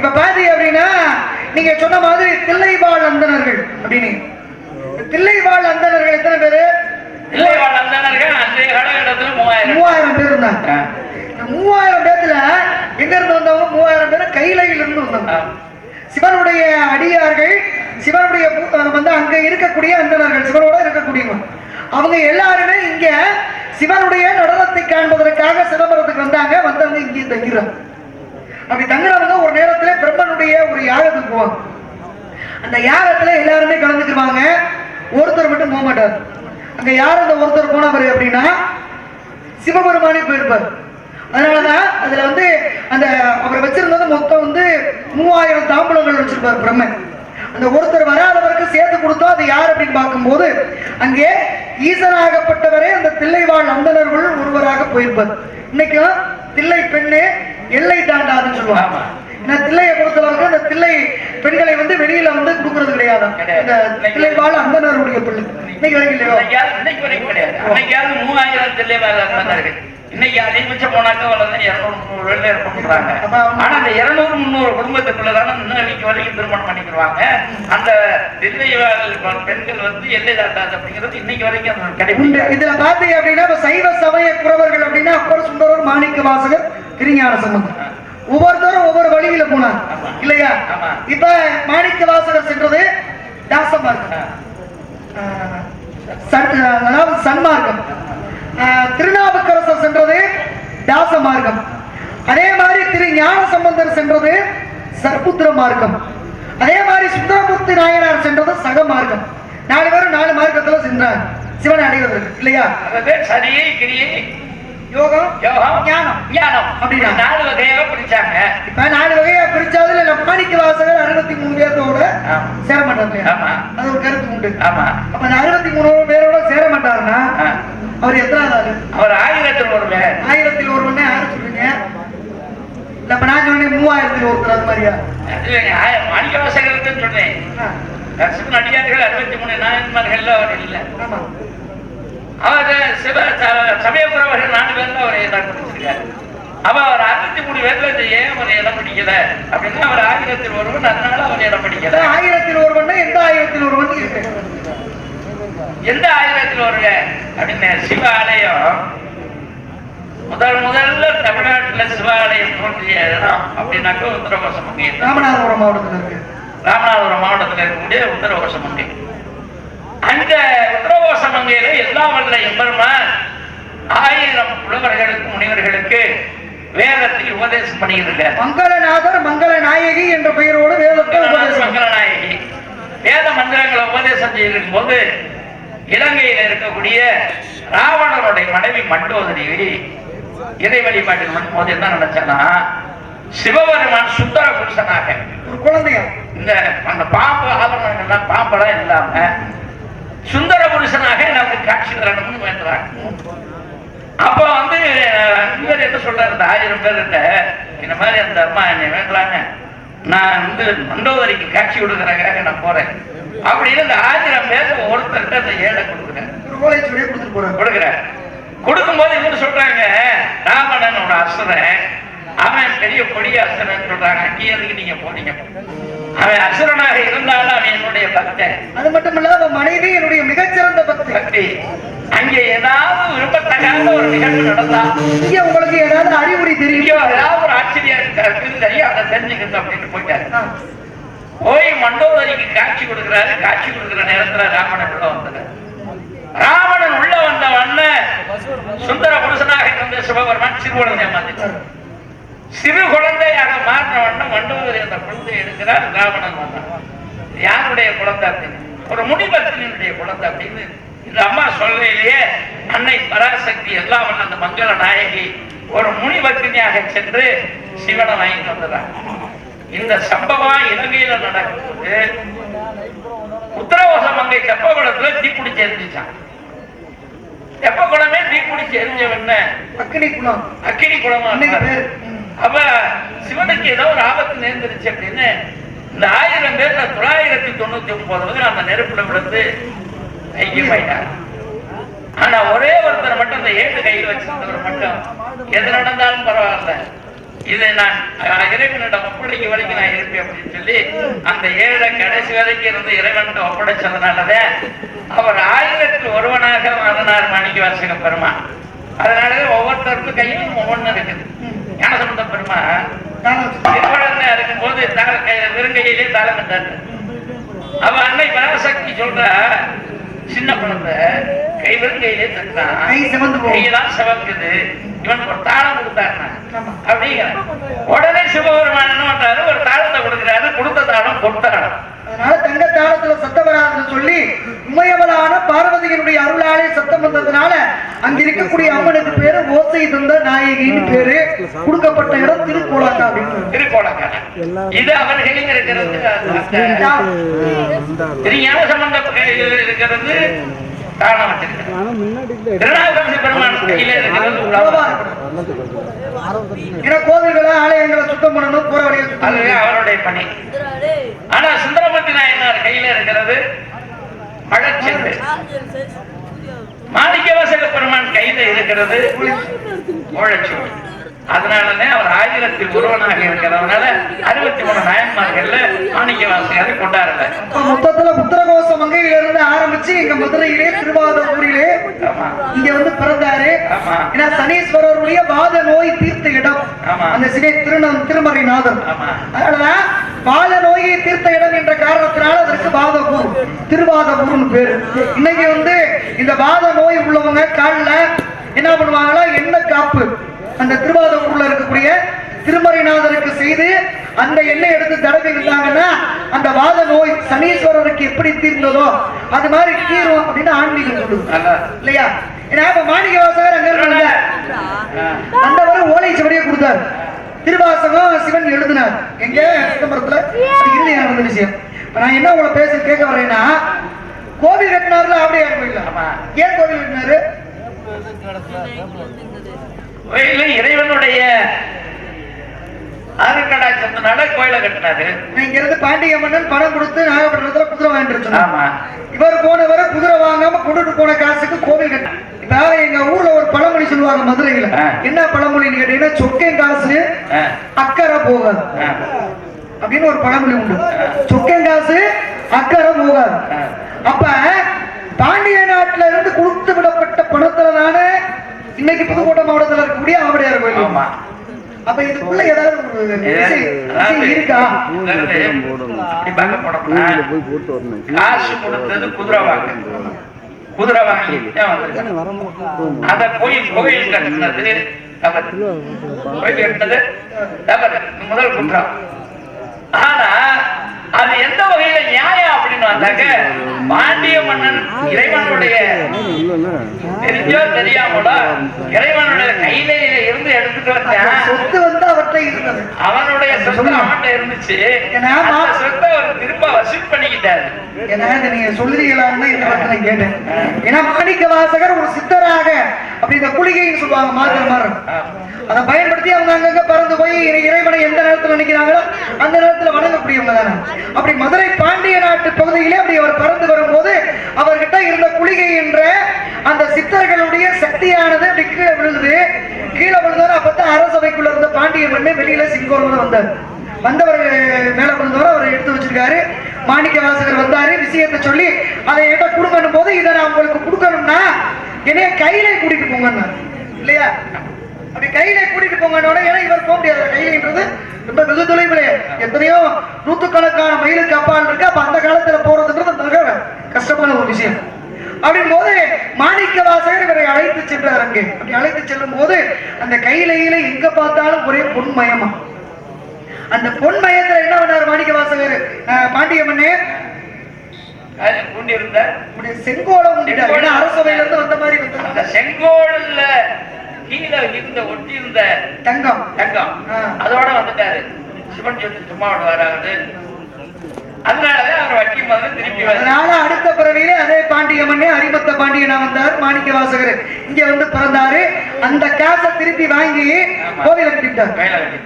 இப்ப பாத்தீங்க அப்படின்னா நீங்க சொன்ன மாதிரி தில்லைவாழ் அந்தணர்கள் அப்படின்னு. தில்லைவாழ் அந்தணர்கள் எத்தனை பேரு? அந்தனர்கள் அன்றைய காலகட்டத்தில் மூவாயிரம். மூவாயிரம் பேர் இருந்தாங்க. மூவாயிரம் பேர்த்துல எங்க இருந்து வந்தவங்க? மூவாயிரம் பேர் கைலையில இருந்து வந்தாங்க. சிவனுடைய அடியார்கள் சிவனுடைய வந்து அங்க இருக்கக்கூடிய அந்தணர்கள் சிவனோட இருக்கக்கூடியவங்க. அவங்க எல்லாருமே இங்க சிவனுடைய நடனத்தை காண்பதற்காக சிதம்பரத்துக்கு வந்தாங்க. வந்தவங்க இங்கே தங்கிறாங்க அப்படி தங்குறவங்க ஒரு நேரத்துல பிரம்மனுடைய ஒரு யாகத்துக்கு போவாங்க. அந்த யாகத்துல எல்லாருமே கலந்துக்குவாங்க. ஒருத்தர் மட்டும் போக மாட்டார். அங்க யார் அந்த ஒருத்தர் போனவர் அப்படின்னா சிவபெருமானே போயிருப்பார். அதனாலதான் அதுல வந்து அந்த அவர் வச்சிருந்தது மொத்தம் வந்து மூவாயிரம் தாம்பூலங்கள் வச்சிருப்பார் பிரம்மன். அந்த ஒருத்தர் வராதவருக்கு சேர்த்து கொடுத்தோம் அது யார் அப்படின்னு பார்க்கும்போது அங்கே ஈசனாகப்பட்டவரே அந்த தில்லைவாழ் அந்தணர்கள் ஒருவராக போயிருப்பார் இன்னைக்கும் தில்லை பெண்ணே எல்லை தாண்டாதுன்னு சொல்லுவாங்க. ஏன்னா தில்லையை பொறுத்தளவுக்கு அந்த தில்லை பெண்களை வந்து வெளியில வந்து கொடுக்கறது கிடையாது. இந்த பிள்ளை இன்னைக்கு வரைக்கும் இல்லையோ? இன்னைக்கு வரைக்கும் கிடையாது. அன்னைக்காவது மூவாயிரம் தில்லை வேலை இருந்தார்கள் இன்னைக்கு அதிகபட்சம் போனாக்க வளர்ந்து இருநூறு முந்நூறு அப்ப அவங்க- ஆனா அந்த இருநூறு முந்நூறு குடும்பத்துக்குள்ளதான இன்னைக்கு வரைக்கும் திருமணம் பண்ணிக்கிடுவாங்க. அந்த தில்லை பெண்கள் வந்து எல்லை அப்படிங்கிறது இன்னைக்கு வரைக்கும் இதுல பாத்தீங்க அப்படின்னா சைவ சமய குறவர்கள் அப்படின்னா அப்பர் சுந்தரர் மாணிக்க வாசகர் திருஞான சம்பந்தம் ஒவ்வொருத்தரும் ஒவ்வொரு வழியில போனாங்க. இல்லையா. இப்ப மாணிக்க வாசகர் சென்றது தாசமார்க்கம் அதாவது சன்மார்க்கம். திருநாவுக்கரசர் சென்றது தாச மார்க்கம் அதே மாதிரி திரு ஞான சம்பந்தர் சென்றது சர்புத்திர மார்க்கம் அதே மாதிரி சுந்தரமூர்த்தி நாயனார் சென்றது சக மார்க்கம் நாலு பேரும் நாலு மார்க்கத்துல சென்றாங்க. சிவனை அடைவதற்கு. இல்லையா? சரியை கிரியை யோகம் யோகம் ஞானம். ஞானம். அப்படின்னா? அப்படி நாலு வகையாக பிரிச்சாங்க. இப்ப நாலு வகையா பிரிச்சாதுல நம்ம மாணிக்க வாசகர் அறுபத்தி மூணு ஆமா. சேர மாட்டார்? ஆமா. அது ஒரு கருத்து உண்டு. ஆமா. அப்ப அந்த அறுபத்தி மூணு பேரோட சேர மாட்டாருன்னா. அவர் எத்தனாவது ஆளு? அவர் ஆயிரத்தில் ஒரு பேர். ஆயிரத்தில் ஒருவனே யாரு சொல்றீங்க? இப்ப நான் சொன்னேன் மூவாயிரத்தில் ஒருத்தர் அது மாதிரியா? மாணிக்க வாசகர்னு சொன்னேன். அடியார்கள் அறுபத்தி மூணு நாயன்மார்கள் அவர் இல்லை. அவர் சிவ ச- சமயபுரவர்கள் நாலு பேர்ல அவர் இடம் பிடிச்சிருக்காரு அப்ப அவர் அறுபத்தி மூணு பேர்ல இந்த ஏன் அவர் இடம் பிடிக்கல? அப்படின்னா அவர் ஆயிரத்தில் ஒருவன் அதனால அவர் இடம் பிடிக்கல. ஆயிரத்தில் ஒருவன் எந்த ஆயிரத்தில் ஒருவன் இருக்கு? எந்த ஆயிரத்தில் ஒருவன் அப்படின்னு சிவ ஆலயம் முதல் முதல்ல தமிழ்நாட்டுல சிவாலயம் தோன்றிய இடம் அப்படின்னாக்க உத்தரகோசம் மங்கை ராமநாதபுரம் மாவட்டத்தில் இருக்கு. ராமநாதபுரம் மாவட்டத்தில் இருக்கக்கூடிய உத்தரகோச மங்கை அந்த உத்தரகோச மங்கையில எல்லா வல்ல எம்பெருமான் ஆயிரம் புலவர்களுக்கு முனிவர்களுக்கு வேதத்தை உபதேசம் பண்ணியிருக்கார் மங்களநாதர் மங்கள நாயகி என்ற பெயரோடு வேதத்தை உபதேசம். மங்களநாயகி. வேத மந்திரங்களை உபதேசம் செய்திருக்கும் போது இலங்கையில் இருக்கக்கூடிய ராவணனுடைய மனைவி மண்டோதரி இறை வழிபாட்டில் பண்ணும்போது என்ன நினைச்சேன்னா சிவபெருமான் சுந்தர புருஷனாக. குழந்தையா? இந்த அந்த பாம்பு ஆபரணங்கள்லாம் பாம்பெல்லாம் இல்லாம சுந்தர புருஷனாக நமக்கு காட்சி தரணும்னு வேண்டுறாங்க அப்ப வந்து இவர் என்ன சொல்றாரு இந்த ஆயிரம் பேர் இந்த மாதிரி அந்த அம்மா என்னை வேண்டாங்க. நான் வந்து மண்டோதரிக்கு காட்சி கொடுக்கறதுக்காக நான் போறேன். அப்படின்னு இந்த ஆயிரம் பேர் ஒருத்தர்கிட்ட அந்த ஏழை கொடுக்குறேன் கொடுக்குறேன் கொடுக்கும்போது இவங்க சொல்றாங்க ராவணன் ஒரு அசுரன் அவன் பெரிய கொடிய அசுரன் சொல்றாங்க. எதுக்கு நீங்க போனீங்க? அவன் அசுரனாக இருந்தாலும் அவன் என்னுடைய பக்தன் அது மட்டும் இல்ல அவன் மனைவி என்னுடைய மிகச்சிறந்த பக்தி. பக்தி. அங்கே ஏதாவது விரும்பத்தகாத ஒரு நிகழ்வு நடந்தா இங்க உங்களுக்கு ஏதாவது அறிகுறி தெரியும்? ஏதாவது ஒரு ஆச்சரியம் இருக்கு அதை தெரிஞ்சுக்கிறது அப்படின்னு போயிட்டாரு. போய் மண்டோதரிக்கு காட்சி கொடுக்கிறாரு. காட்சி கொடுக்கிற நேரத்துல ராவணன் உள்ள வந்தாரு. ராவணன் உள்ள வந்த உடனே சுந்தர புருஷனாக இருந்த சிவபெருமான் சிறு குழந்தைய மாத்திட்டார் சிறு குழந்தையாக மாறின உடனே மண்டோதரி அந்த குழந்தை எடுக்கிறார் ராவணன் வந்தான். யாருடைய குழந்தை அப்படின்னு? ஒரு முனிபத்தினுடைய குழந்தை அப்படின்னு இந்த அம்மா சொல்லையிலேயே அன்னை பராசக்தி எல்லாம் அந்த மங்கள நாயகி ஒரு முனிபத்தினியாக சென்று சிவனை வாங்கிட்டு வந்துடுறாங்க இந்த சம்பவம் இலங்கையில நடக்கும்போது உத்தரவாச மங்கை தெப்பகுளத்துல தீக்குடிச்சு எரிஞ்சிச்சான் தெப்பகுளமே தீக்குடிச்சு எரிஞ்ச உடனே அக்கினி குளம். அக்கினி குளமா அப்ப சிவனுக்கு ஏதோ ஒரு ஆபத்து நேர்ந்துருச்சு அப்படின்னு இந்த ஆயிரம் பேர்ல தொள்ளாயிரத்தி தொண்ணூத்தி ஒன்பது பேர் அந்த நெருப்புல விழுந்து ஐக்கியமாயிட்டாங்க ஆனா ஒரே ஒருத்தர் மட்டும் அந்த ஏழு கையில் வச்சிருந்தவர் மட்டும் எது நடந்தாலும் பரவாயில்ல. இதை நான் அஹ், இறைவனிடம் ஒப்படைக்க வரைக்கும் நான் இருப்பேன் அப்படின்னு சொல்லி அந்த ஏழை கடைசி வரைக்கும் இருந்து இறைவனிடம் ஒப்படைச்சதுனாலதான் அவர் ஆயிரத்தில் ஒருவனாக மாறினார் மாணிக்க வாசக பெருமா அதனால ஒவ்வொருத்தருக்கும் கையிலும் ஒவ்வொன்று இருக்குது. ஞானசம்பந்த பெருமான் திருக்குழந்தை இருக்கும்போது வெறுங்கையிலே தாளம் கட்டாரு அவ அன்னை பராசக்தி சொல்ற சின்ன குழந்தை கை வெறுங்கையிலே தட்டான். கையெல்லாம் சிவக்குது இவனுக்கு ஒரு தாளம் கொடுத்தாருன்னா. அப்படிங்கிற உடனே சிவபெருமான் என்ன பண்றாரு? ஒரு தாளத்தை கொடுக்குறாரு. கொடுத்த தாளம் பொட்டாளம் அதனால தங்க தாளத்துல சத்தம் வராதுன்னு சொல்லி உமையவளான பார்வதியினுடைய அருளாலே சத்தம் வந்ததுனால அங்க இருக்கக்கூடிய அம்மனுக்கு பேரு ஓசை தந்த நாயகின்னு பேரு. கொடுக்கப்பட்ட இடம் திருக்கோளாக்கா அப்படின்னு திருக்கோளக்கார இது அவர் கையில் இருக்கிறது இருக்கிறது. கோவில்களை ஆலயங்களை சுத்தம் பண்ணணும் போற வழியை அதுவே அவருடைய பணி ஆனா சுந்தரமூர்த்தி நாயனார் கையில இருக்கிறது மழச்செண்டு மாணிக்கவாசக பெருமான் கையில இருக்கிறது ஓழச்சூடு அதனாலதான் அவர் ஆயிரத்தில் ஒருவனாக இருக்கிறதுனால அறுபத்தி மூணு நாயன்மார்கள்ல மாணிக்கவாசகரை கொண்டாடல. இப்ப மொத்தத்துல புத்திரகோச மங்கையில இருந்து ஆரம்பிச்சு இங்க மதுரையிலே திருவாரூரிலே ஆமா. இங்க வந்து பிறந்தாரு. ஏன்னா சனீஸ்வரருடைய வாத நோய் தீர்த்த இடம். ஆமா. அந்த சினை திருநம் திருமறைநாதன் ஆமா. அதனாலதான் வாத நோயை தீர்த்த இடம் என்ற காரணத்தினால அதற்கு வாதபூர் திருவாதபூர்னு பேரு. இன்னைக்கு வந்து இந்த வாத நோய் உள்ளவங்க காலில் என்ன பண்ணுவாங்களா எண்ணெய் காப்பு. அந்த திருவாதபூர்ல இருக்கக்கூடிய திருமறைநாதருக்கு செய்து அந்த எண்ணெய் எடுத்து தடவி இருந்தாங்கன்னா அந்த வாத நோய் சனீஸ்வரருக்கு எப்படி தீர்ந்ததோ அது மாதிரி தீரும் அப்படின்னு ஆன்மீகம் சொல்லுது. இல்லையா? ஏன்னா இப்ப மாணிக்க வாசகர் அங்க இருந்து ஆ. அந்தவர் ஓலை சுவடியை கொடுத்தார். திருவாசகம் சிவன் எழுதினார். எங்க? சிதம்பரத்துல. இறுதியான நடந்த விஷயம். நான் என்ன உங்களை பேச கேட்க வரேன்னா கோவில் கட்டினார்ல ஆவுடையார் கோயில். ஏன் கோவில் கட்டினாரு? கோயில்ல இறைவனுடைய அருங்கடாச்சத்தினால கோயிலை கட்டினாரு. இங்க இருந்து பாண்டிய மன்னன் பணம் கொடுத்து நாகப்பட்டினத்துல குதிரை வாங்கிட்டு ஆமா. இவர் போனவரை குதிரை வாங்காம கொண்டுட்டு போன காசுக்கு கோவில் கட்ட இப்ப எங்க ஊர்ல ஒரு பழமொழி சொல்லுவாங்க மதுரையில. என்ன பழமொழின்னு கேட்டீங்கன்னா சொக்கேன் காசு. அக்கறை போகாது. அப்படின்னு ஒரு பழமொழி உண்டு. சொக்கேன் காசு அக்கறை போகாது. அப்ப பாண்டிய நாட்டுல இருந்து கொடுத்து விடப்பட்ட பணத்துல தானே இன்னைக்கு புதுக்கோட்டை மாவட்டத்துல இருக்கக்கூடிய ஆவடையார் கோயில் ஆமா. அப்ப இதுக்குள்ள ஏதாவது இருக்கா? காசு கொடுத்தது குதிரை வாங்க குதிரை வாங்கி வந்திருக்காங்க. அந்த கோயில் கோயில் கட்டினது தவறு. கோயில் கட்டினது தவறு. முதல் குற்றம். ஆனா அது எந்த வகையில நியாயம் அப்படின்னு வந்தாக்க பாண்டிய மன்னன் இறைவனுடைய தெரிஞ்சோ தெரியாமலோ இறைவனுடைய கையில இருந்து எடுத்துட்டு வந்தான். சொத்து வந்து அவர்கிட்ட இருந்தது. அவனுடைய சொத்து அவன்கிட்ட இருந்துச்சு. சொத்தை அவர் திரும்ப வசூல் பண்ணிக்கிட்டாரு. ஏன்னா இதை நீங்க சொல்லுறீங்களான்னு இந்த இடத்துல நான் கேட்டேன். ஏன்னா மாணிக்க வாசகர் ஒரு சித்தராக அப்படி இந்த குளிகைன்னு சொல்லுவாங்க மாத்திர மாதிரி. அதை பயன்படுத்தி அவங்க அங்கங்க பறந்து போய் இறை- இறைவனை எந்த நேரத்துல நினைக்கிறாங்களோ அந்த நேரத்துல வணங்கக்கூடியவங்க தானே. அப்படி மதுரை பாண்டிய நாட்டு பகுதியிலே அப்படி அவர் பறந்து வரும்போது அவர்கிட்ட இருந்த குளிகை என்ற அந்த சித்தர்களுடைய சக்தியானது அப்படி கீழே விழுகுது கீழே விழுந்தவர் அப்பதான் அரசவைக்குள்ள இருந்த பாண்டிய மண்ணு வெளியில சிங்கோர்ல வந்தார். வந்தவர் மேல விழுந்தவர் அவர் எடுத்து வச்சிருக்காரு. மாணிக்க வாசகர் வந்தாரு விஷயத்தை சொல்லி அதை என்கிட்ட கொடுக்கணும் போது இதை நான் உங்களுக்கு கொடுக்கணும்னா என்னைய கையில கூட்டிட்டு போங்கன்னு இல்லையா? அப்படி கையில கூட்டிட்டு போங்கன்னு ஏன்னா இவர் போக முடியாது. கையிலன்றது ரொம்ப வெகு தொலைவில். எத்தனையோ நூத்துக்கணக்கான மயிலுக்கு அப்பால் இருக்கு. அப்ப அந்த காலத்துல போறதுன்றது மிக கஷ்டமான ஒரு விஷயம் அப்படின் போது மாணிக்க வாசகர் இவரை அழைத்து சென்றார் அங்கே. அப்படி அழைத்து செல்லும் போது அந்த கையிலையில எங்க பார்த்தாலும் ஒரே பொன்மயமா. அந்த பொன்மயத்துல என்ன பண்ணார் மாணிக்க வாசகர்? பாண்டிய மன்னே செங்கோலம் அரசவையில இருந்து வந்த மாதிரி செங்கோல்ல கீழே இருந்த ஒட்டி இருந்த தங்கம். தங்கம். அதோட வந்துட்டாரு. சிவன் சும்மா வராது. அதனாலதான் அவர் வட்டி முதல்ல திருப்பி வர அதனால அடுத்த பிறவியிலே அதே பாண்டிய மன்னே அரிமத்த பாண்டியனா வந்தார் மாணிக்க வாசகர். இங்க வந்து பிறந்தாரு. அந்த காசை திருப்பி வாங்கி கோவில கட்டிட்டார்.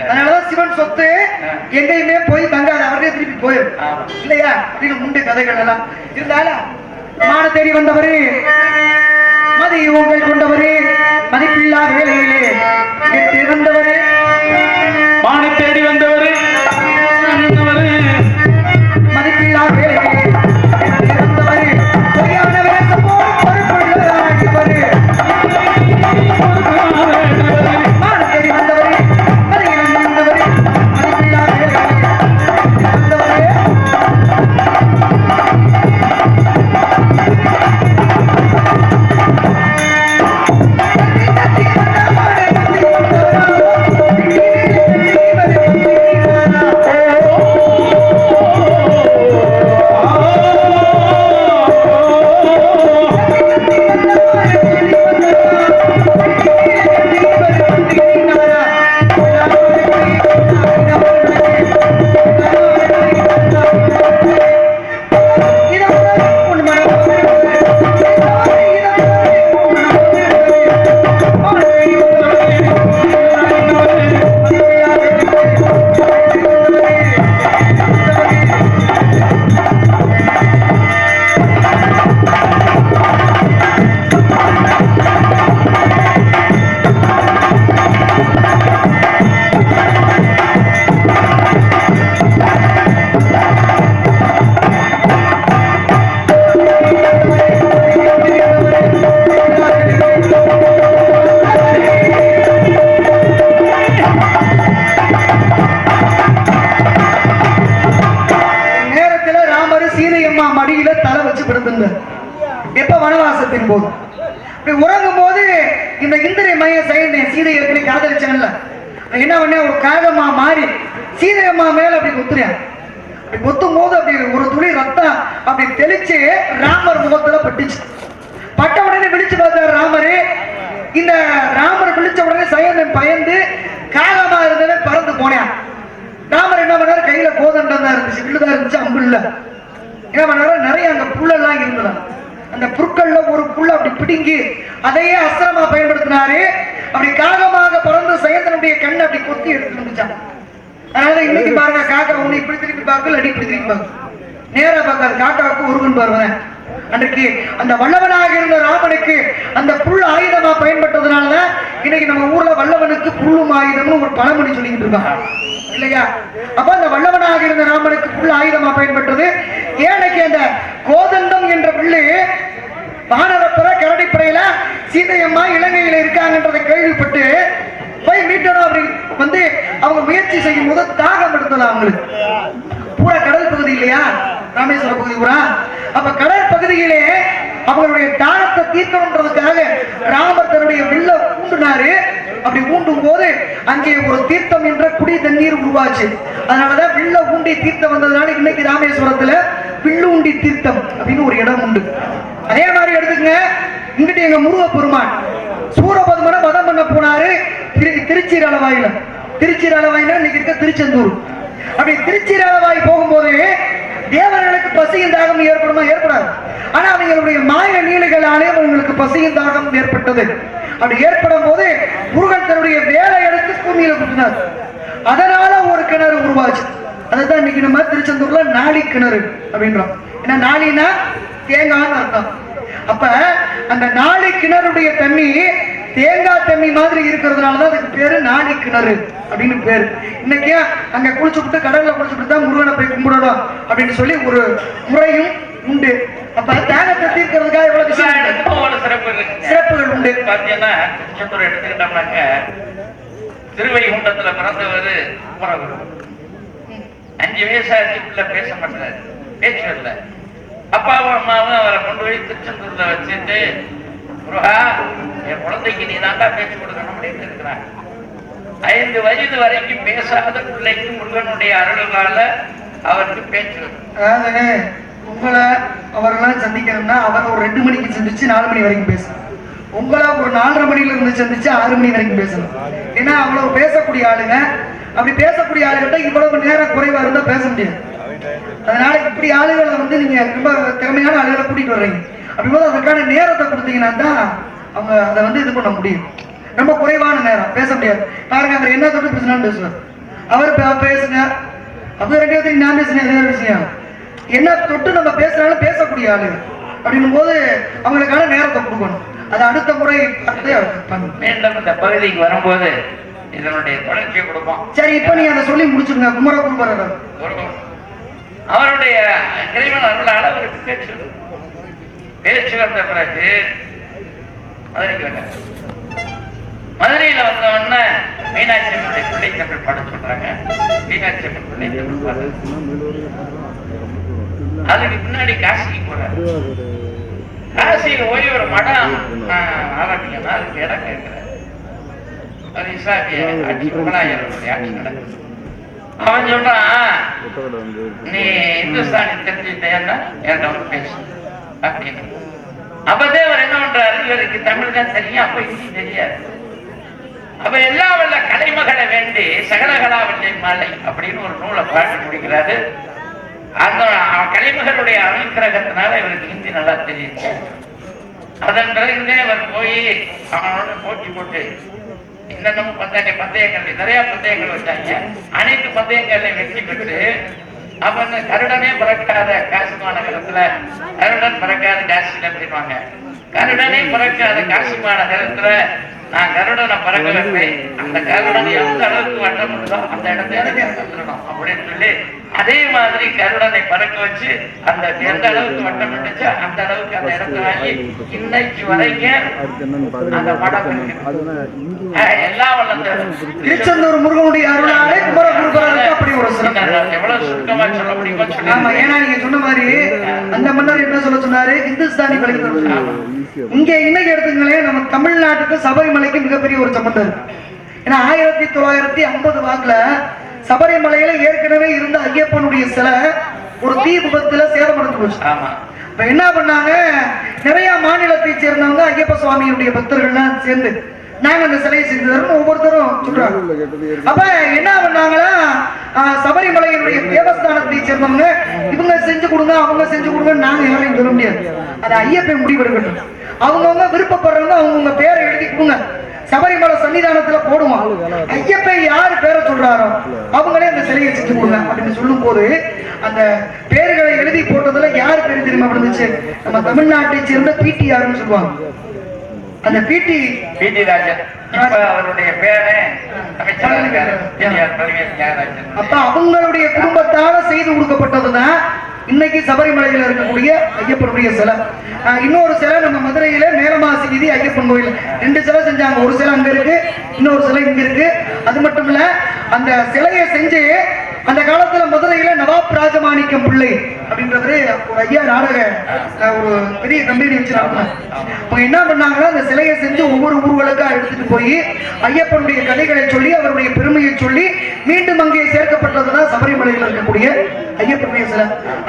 அதனாலதான் சிவன் சொத்து எங்கேயுமே போய் தங்காது அவரே திருப்பி போயிடும். இல்லையா? அப்படின்னு முண்டு கதைகள் எல்லாம். இருந்தாலும் மான தேடி வந்தவரு மதி உங்கள் கொண்டவரு மதிப்பில்லா வேலையிலே எட்டு வந்தவரு என்ன பண்ண ஒரு காகமா மாறி சீதையம்மா மேல அப்படி குத்துறாரு அப்படி குத்தும் போது அப்படி ஒரு துளி ரத்தம் அப்படி தெளிச்சு ராமர் முகத்துல பட்டுச்சு. பட்ட உடனே விழிச்சு பார்த்தார் ராமரு. இந்த ராமர் விழிச்ச உடனே சயந்தன் பயந்து காகமா இருந்தவன் பறந்து போனேன். ராமர் என்ன பண்ணாரு? கையில கோதண்டம் தான் இருந்துச்சு வில்லுதான் இருந்துச்சு அம்பு இல்ல. என்ன பண்ணாரு? நிறைய அங்க புல்லெல்லாம் இருந்தது. அந்த புற்கள்ல ஒரு புல் அப்படி பிடுங்கி அதையே அஸ்திரமா பயன்படுத்தினாரு. அப்படி காகமாக பறந்து சயந்தனுடைய கண் அப்படி கொத்தி எடுத்து வந்துச்சான். அதனால இன்னைக்கு பாருங்க காக்கா ஒண்ணு இப்படி திருப்பி பார்க்கல அடி இப்படி திருப்பி பார்க்கும். நேரா பார்க்காது காக்காவுக்கு உருவன் பாருவேன் அன்றைக்கு அந்த வல்லவனாக இருந்த ராமனுக்கு அந்த புல் ஆயுதமா பயன்பட்டதுனாலதான் இன்னைக்கு நம்ம ஊர்ல வல்லவனுக்கு புல்லும் ஆயுதம்னு ஒரு பழமொழி சொல்லிக்கிட்டு இருக்காங்க. இல்லையா? அப்ப அந்த வல்லவனாக இருந்த ராமனுக்கு புல் ஆயுதமா பயன்பட்டது. ஏனைக்கு அந்த கோதண்டம் என்ற புல்லு வானரப்புற சீதையம்மா இலங்கையில இருக்காங்கன்றதை கேள்விப்பட்டு போய் மீட்டணும் அப்படி வந்து அவங்க முயற்சி செய்யும் போது தாகம் எடுத்தது அவங்களுக்கு? பூரா கடல் பகுதி இல்லையா? ராமேஸ்வர பகுதி பூரா? அப்ப கடல் பகுதியிலே அவங்களுடைய தாகத்தை தீர்க்கணுன்றதுக்காக ராமர் தன்னுடைய வில்ல ஊண்டுனாரு அப்படி ஊண்டும் போது அங்கே ஒரு தீர்த்தம் என்ற குடி தண்ணீர் உருவாச்சு. அதனாலதான் வில்ல ஊண்டி தீர்த்தம் வந்ததுனால இன்னைக்கு ராமேஸ்வரத்துல வில்லு ஊண்டி தீர்த்தம் அப்படின்னு ஒரு இடம் உண்டு. அதே மாதிரி எடுத்துக்கங்க. இங்கிட்ட எங்க முருக பெருமான் சூரபதுமனை வதம் பண்ண போனாரு. திரு திருச்சீர் திருச்சி திருச்சீர் இன்னைக்கு இருக்க திருச்செந்தூர். அப்படி திருச்சி ரலவாய் போகும்போது தேவர்களுக்கு பசியின் தாகம் ஏற்படுமா? ஏற்படாது. ஆனா அவங்களுடைய மாய நீலைகளாலே அவங்களுக்கு பசியின் தாகம் ஏற்பட்டது. அப்படி ஏற்படும் போது முருகன் தன்னுடைய வேலை எடுத்து பூமியில குத்தினார் அதனால ஒரு கிணறு உருவாச்சு. அதுதான் இன்னைக்கு நம்ம திருச்செந்தூர்ல நாளி கிணறு அப்படின்றோம் ஏன்னா நாளினா தேங்காய்னு அர்த்தம். அப்ப அந்த நாளி கிணறுடைய தண்ணி தேங்காய் தண்ணி மாதிரி இருக்கிறதுனால தான் அதுக்கு பேரு நாளி கிணறு அப்படின்னு பேரு. இன்னைக்கு அங்க குளிச்சுட்டு கடல்ல குளிச்சுட்டு தான் முருகனை போய் கும்பிடணும் அப்படின்னு சொல்லி ஒரு முறையும் உண்டு. அப்ப தேகத்தை தீர்க்கிறதுக்காக எவ்வளவு விஷயம் சிறப்புகள் உண்டு. பாத்தீங்கன்னா திருச்செந்தூர் எடுத்துக்கிட்டோம்னாக்க திருவைகுண்டத்துல பிறந்தவர் குமரகுரு. அஞ்சு வயசாச்சு பேச மாட்டாரு. பேச்சு இல்ல அப்பாவும் அம்மாவும் அவரை கொண்டு போய் திருச்செந்தூர்ல வச்சுட்டு முருகா என் குழந்தைக்கு நீ தாண்டா பேச்சு கொடுக்கணும் அப்படின்னு இருக்கிறாங்க. ஐந்து வயது வரைக்கும் பேசாத பிள்ளைக்கு முருகனுடைய அருளால அவருக்கு பேச்சு அதாவது உங்களை அவரெல்லாம் சந்திக்கணும்னா அவரை ஒரு ரெண்டு மணிக்கு சந்திச்சு நாலு மணி வரைக்கும் பேசணும். உங்களை ஒரு நாலரை மணில இருந்து சந்திச்சு ஆறு மணி வரைக்கும் பேசணும். ஏன்னா அவ்வளவு பேசக்கூடிய ஆளுங்க அப்படி பேசக்கூடிய ஆளுகிட்ட இவ்வளவு நேரம் குறைவா இருந்தா பேச முடியாது. அதனால இப்படி ஆளுகளை வந்து நீங்க ரொம்ப திறமையான ஆளுகளை கூட்டிட்டு வர்றீங்க. அப்படிங்கும்போது அதுக்கான நேரத்தை கொடுத்தீங்கன்னா தான் அவங்க அதை வந்து இது பண்ண முடியும். ரொம்ப குறைவான நேரம். பேச முடியாது. பாருங்க அவர் என்ன தொட்டு பேசினாலும் பேசுவார். அவர் பே- பேசுங்க அப்ப ரெண்டு பேர்த்தையும் நான் பேசுனேன் விஷயம் என்ன தொட்டு நம்ம பேசுனாலும் பேசக்கூடிய ஆளு. அப்படின்னும் போது அவங்களுக்கான நேரத்தை கொடுக்கணும். அது அடுத்த முறை பார்த்து மீண்டும் இந்த பகுதிக்கு வரும்போது இதனுடைய தொடர்ச்சியை கொடுப்போம். சரி இப்ப நீங்க அதை சொல்லி முடிச்சுடுங்க குமர ஒரு- அவருடைய இறைவன் அருளால் அவருக்கு பேச்சு பேச்சு வந்த பிறகு மதுரைக்கு வந்தார். மதுரையில வந்த உடனே மீனாட்சி அம்மனுடைய பிள்ளை தமிழ் பாட சொல்றாங்க. மீனாட்சி அம்மன் பிள்ளை தமிழ் பாடு அதுக்கு முன்னாடி காசிக்கு போறாரு. காசியில் போய் ஒரு மடம் ஆரம்பிக்கணும் அதுக்கு இடம் கேட்கிறார். அது இஸ்லாமிய ஆட்சி முகலாயர்களுடைய ஆட்சி நடக்குது. அவன் சொல்றான் நீ இந்துஸ்தானி தெரிஞ்சுட்டேன்னா என்கிட்ட வந்து பேசு அப்படின்னு. அப்பதே அவர் என்ன பண்றாரு? இவருக்கு தமிழ் தான் தெரியும் அப்ப ஹிந்தி தெரியாது. அப்ப எல்லா வல்ல கலைமகளை வேண்டி சகலகலா வல்லை மாலை அப்படின்னு ஒரு நூலை பாட்டு முடிக்கிறாரு. அந்த கலைமகளுடைய அனுக்கிரகத்தினால இவருக்கு ஹிந்தி நல்லா தெரியும் அதன் பிறகுதே அவர் போய் அவனோட போட்டி போட்டு இன்னமும் பந்தய பந்தயங்கள் நிறைய பந்தயங்கள் வச்சாங்க. அனைத்து பந்தயங்களையும் வெற்றி பெற்று அவன் கருடனே பிறக்காத காசு மாநகரத்துல கருடன் பிறக்காத காசில அப்படின்வாங்க கருடனே பிறக்காத காசு மாநகரத்துல நான் கருடனை பறக்கவில்லை. அந்த கருடன் எந்த அளவுக்கு வட்டம் அந்த இடத்தை எனக்கு அப்படின்னு சொல்லி அதே மாதிரி கருடனை பறக்க வச்சு அந்த எந்த அளவுக்கு வட்டம் இருந்துச்சோ அந்த அளவுக்கு அந்த இடத்தை வாங்கி இன்னைக்கு வரைக்கும் அந்த எல்லாம் வளர்ந்த திருச்செந்தூர் முருகனுடைய அருளாலே குமர குருபரருக்கு அப்படி ஒரு எவ்வளவு சுருக்கமா சொல்ல முடியுமோ ஆமா ஏன்னா நீங்க சொன்ன மாதிரி அந்த மன்னர் என்ன சொல்ல சொன்னாரு? இந்துஸ்தானி ஆமா. இங்க இன்னைக்கு எடுத்துங்களேன் நம்ம தமிழ்நாட்டுக்கு சபரிமலைக்கு மிகப்பெரிய ஒரு சம்பந்தம் ஏன்னா ஆயிரத்தி தொள்ளாயிரத்தி ஐம்பது வாக்குல சபரிமலையில ஏற்கனவே இருந்த ஐயப்பனுடைய சிலை ஒரு தீ விபத்துல சேதமடைந்து போச்சு. ஆமா. இப்ப என்ன பண்ணாங்க? நிறைய மாநிலத்தை சேர்ந்தவங்க ஐயப்ப சுவாமியுடைய பக்தர்கள்லாம் சேர்ந்து நாங்க அந்த சிலையை செஞ்சு தரோம்னு ஒவ்வொருத்தரும் சொல்றாங்க. அப்ப என்ன பண்ணாங்களா சபரிமலையினுடைய தேவஸ்தானத்தை சேர்ந்தவங்க இவங்க செஞ்சு கொடுங்க அவங்க செஞ்சு கொடுங்க நாங்க யாரையும் சொல்ல முடியாது. அது ஐயப்பன் முடிவெடுக்கட்டும். அவங்கவுங்க விருப்பப்படுறவங்க அவங்கவுங்க பேரை எழுதி கொடுங்க. சபரிமலை சன்னிதானத்துல போடுவான் ஐயப்பன் யாரு பேரை சொல்றாரோ? அவங்களே அந்த சிலையை செஞ்சு கொடுங்க அப்படின்னு சொல்லும் போது அந்த பேர்களை எழுதி போட்டதுல யார் பேர் தெரியுமா விழுந்துச்சு நம்ம தமிழ்நாட்டை சேர்ந்த பிடிஆர்னு சொல்லுவாங்க. அந்த பிடி பிடி ராஜன். அவருடைய பேரே அப்ப அவங்களுடைய குடும்பத்தால செய்து கொடுக்கப்பட்டதுதான் இன்னைக்கு சபரிமலையில் இருக்கக்கூடிய ஐயப்பனுடைய சிலை. இன்னொரு சிலை நம்ம மதுரையில மேலமாசி வீதி ஐயப்பன் கோயில். ரெண்டு சிலை செஞ்சாங்க. ஒரு சிலை அங்க இருக்கு இன்னொரு சிலை இங்க இருக்கு. அது மட்டும் இல்ல அந்த சிலையை செஞ்சு அந்த காலத்துல மதுரையில நவாப் ராஜமாணிக்கம் பிள்ளை அப்படின்றவரு ஒரு ஐயா நாடக ஒரு பெரிய கம்பெனி வச்சிருக்காங்க. அவங்க என்ன பண்ணாங்கன்னா அந்த சிலையை செஞ்சு ஒவ்வொரு ஊர்களுக்கா எடுத்துட்டு போய் ஐயப்பனுடைய கதைகளை சொல்லி அவருடைய பெருமையை சொல்லி மீண்டும் அங்கே சேர்க்கப்பட்டதுதான் சபரிமலையில் இருக்கக்கூடிய ஐயப்பனுடைய சிலை.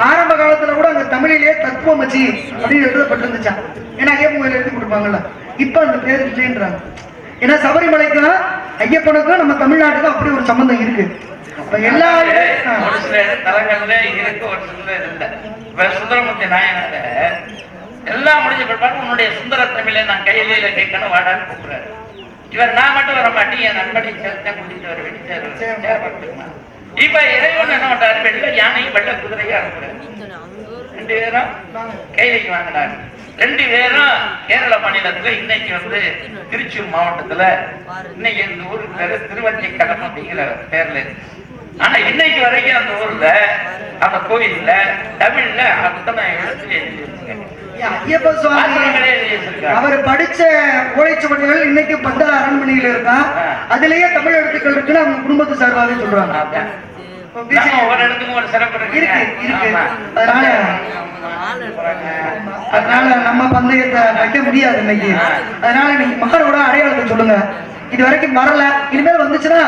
ஆரம்ப காலத்துல கூட அங்க தமிழிலே தத்துவமச்சி அப்படின்னு எழுதப்பட்டிருந்துச்சான் ஏன்னா ஐயப்பன் கோயில் எழுதி கொடுப்பாங்கல்ல. இப்ப அந்த பேர் இல்லைன்றாங்க. ஏன்னா சபரிமலைக்கு ஐயப்பனுக்கும் நம்ம தமிழ்நாட்டுக்கும் அப்படி ஒரு சம்பந்தம் இருக்கு. எல்லா ஒரு சில தலங்கள்ல இருக்கு ஒரு சில இல்ல. இப்ப சுந்தரமூர்த்தி நாயனார எல்லாம் முடிஞ்ச பிற்பாடு உன்னுடைய சுந்தர தமிழை நான் கையில கேட்கணும் வாடான்னு கூப்பிடுறாரு. இவர் நான் மட்டும் வர மாட்டேன் என் நண்பனை சேர்த்தா கூட்டிட்டு வர வேண்டிய இப்ப இறைவன் என்ன பண்றாரு வெள்ள யானையும் வெள்ள குதிரையும் அனுப்புறாரு. ரெண்டு பேரும் கைலைக்கு வாங்கினாரு. ரெண்டு பேரும் கேரள மாநிலத்துல இன்னைக்கு வந்து திருச்சூர் மாவட்டத்துல இன்னைக்கு இந்த ஊருக்கு பேரு திருவஞ்சிக்கடம் அப்படிங்கிற பேர்ல இருக்கு. ஆனா இன்னைக்கு வரைக்கும் அந்த ஊர்ல அந்த கோயில்ல தமிழ்ல அத்தனை. ஐயப்ப சுவாமி. அவர் படிச்ச ஓலைச்சுவடிகள் இன்னைக்கு பந்தல அரண்மனையில இருக்கா? அதுலயே தமிழ் எழுத்துக்கள் இருக்குன்னு அவங்க குடும்பத்து சார்பாக சொல்றாங்க. ஒவ்வொரு இடத்துக்கும் ஒரு சிறப்பு இருக்கு. அதனால அதனால நம்ம பந்தயத்தை வைக்க முடியாது இன்னைக்கு. அதனால இன்னைக்கு மக்களோட அடையாளத்தை சொல்லுங்க. இது வரைக்கும் வரல. இனிமேல் வந்துச்சுன்னா